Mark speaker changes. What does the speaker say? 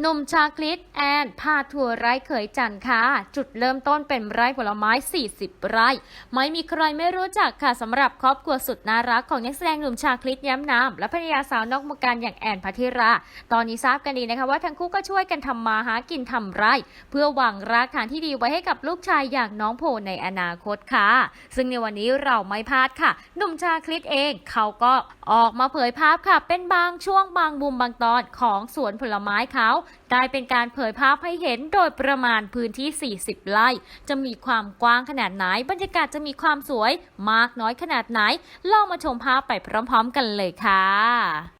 Speaker 1: หนุ่มชาคลิตแอนพาทัวร์ไร่เขยจันค่ะ จุดเริ่มต้นเป็นไร่ผลไม้ 40 ไร่ ไม่มีใครไม่รู้จักค่ะสำหรับครอบครัวสุดน่ารักของนักแสดงหนุ่มชาคลิตย้ำนามและภรรยาสาวนอกวงการอย่างแอนพัทิรา ตอนนี้ทราบกันดีนะคะว่าทั้งคู่ก็ช่วยกันทำมาหากินทำไร่ เพื่อวางรากฐานที่ดีไว้ให้กับลูกชายอย่างน้องโพในอนาคตค่ะ ซึ่งในวันนี้เราไม่พลาดค่ะ หนุ่มชาคลิตเองเขาก็ออกมาเผยภาพค่ะ เป็นบางช่วงบางมุมบางตอนของสวนผลไม้เขาได้เป็นการเผยภาพให้เห็นโดยประมาณพื้นที่ 40 ไร่ จะมีความกว้างขนาดไหน บรรยากาศจะมีความสวย มากน้อยขนาดไหน ลองมาชมภาพไปพร้อมๆ กันเลยค่ะ